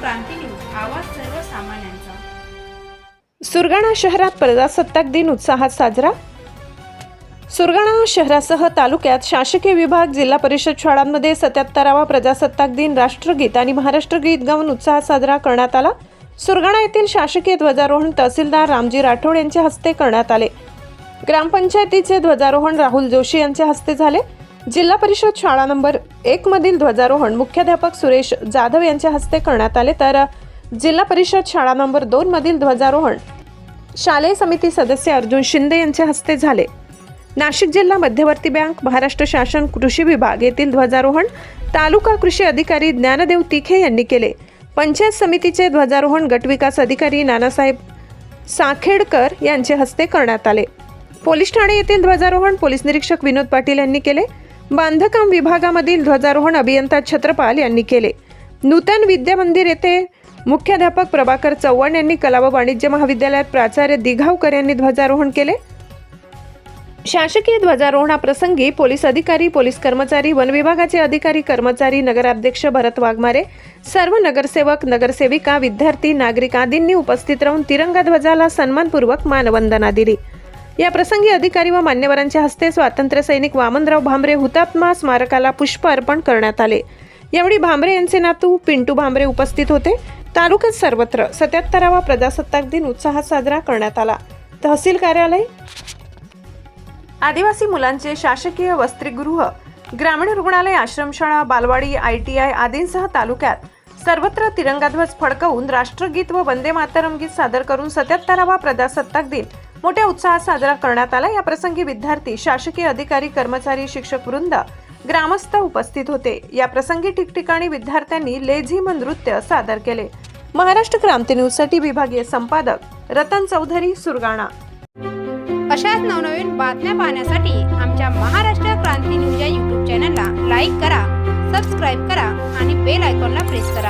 क्रांती news आवाज सर्वसामान्यांचा. सुरगाणा शहरात प्रजासत्ताक दिन उत्साहात साजरा? सुरगाणा शहरासह तालुक्यात शासकीय विभाग जिल्हा परिषद शाळांमध्ये सत्याहत्तरावा प्रजासत्ताक दिन राष्ट्रगीत आणि महाराष्ट्र गीत गाऊन उत्साहात साजरा करण्यात आला. सुरगाणा येथील शासकीय ध्वजारोहण तहसीलदार रामजी राठोड यांच्या हस्ते करण्यात आले. ग्रामपंचायतीचे ध्वजारोहण राहुल जोशी यांच्या हस्ते झाले. जिल्हा परिषद शाळा नंबर एक मधील ध्वजारोहण मुख्याध्यापक सुरेश जाधव यांच्या हस्ते करण्यात आले. तर जिल्हा परिषद शाळा नंबर दोन मधील ध्वजारोहण शालेय समिती सदस्य अर्जुन शिंदे यांच्या हस्ते झाले. नाशिक जिल्हा मध्यवर्ती बँक महाराष्ट्र शासन कृषी विभाग येथील ध्वजारोहण तालुका कृषी अधिकारी ज्ञानदेव तिखे यांनी केले. पंचायत समितीचे ध्वजारोहण गटविकास अधिकारी नानासाहेब साखेडकर यांचे हस्ते करण्यात आले. पोलीस ठाणे येथील ध्वजारोहण पोलीस निरीक्षक विनोद पाटील यांनी केले. बांधकाम विभागामधील ध्वजारोहण अभियंता छत्रपाल यांनी केले. नूतन विद्यामंदिर येथे मुख्याध्यापक प्रभाकर चव्हाण यांनी कला व वाणिज्य महाविद्यालयात प्राचार्य दिघावकर यांनी ध्वजारोहण केले. शासकीय ध्वजारोहणाप्रसंगी पोलीस अधिकारी पोलीस कर्मचारी वन विभागाचे अधिकारी कर्मचारी नगराध्यक्ष भरत वाघमारे सर्व नगरसेवक नगरसेविका विद्यार्थी नागरिक आदींनी उपस्थित राहून तिरंगा ध्वजाला सन्मानपूर्वक मानवंदना दिली. या प्रसंगी अधिकारी व मान्यवरांच्या हस्ते स्वातंत्र्य सैनिक वामनराव भांबरे हुतात्मा स्मारकाला पुष्प अर्पण करण्यात आले. यावेळी भांबरे यांचे नातू पिंटू भांबरे उपस्थित होते. तालुक्यात सर्वत्र सत्याहत्तरावा प्रजासत्ताक दिन उत्साहात साजरा करण्यात आला. तहसील कार्यालय. आदिवासी मुलांचे शासकीय वस्त्रीगृह ग्रामीण रुग्णालय आश्रमशाळा बालवाडी आय टी आय आदींसह तालुक्यात सर्वत्र तिरंगाध्वज फडकवून राष्ट्रगीत व वंदे मातरम गीत सादर करून सत्याहत्तरावा प्रजासत्ताक दिन मोठ्या उत्साहात साजरा करण्यात आला. या प्रसंगी विद्यार्थी शासकीय अधिकारी कर्मचारी शिक्षक वृंद ग्रामस्थ उपस्थित होते. या प्रसंगी ठिकठिकाणी विद्यार्थ्यांनी लेझिम नृत्य सादर केले. महाराष्ट्र क्रांती न्यूजसाठी विभागीय संपादक रतन चौधरी सुरगाणा. अशाच नवनवीन बातम्या पाहण्यासाठी आमच्या महाराष्ट्र क्रांती न्यूज या यूट्यूब चॅनलला लाईक करा सबस्क्राईब करा आणि बेल आयकॉनला प्रेस करा.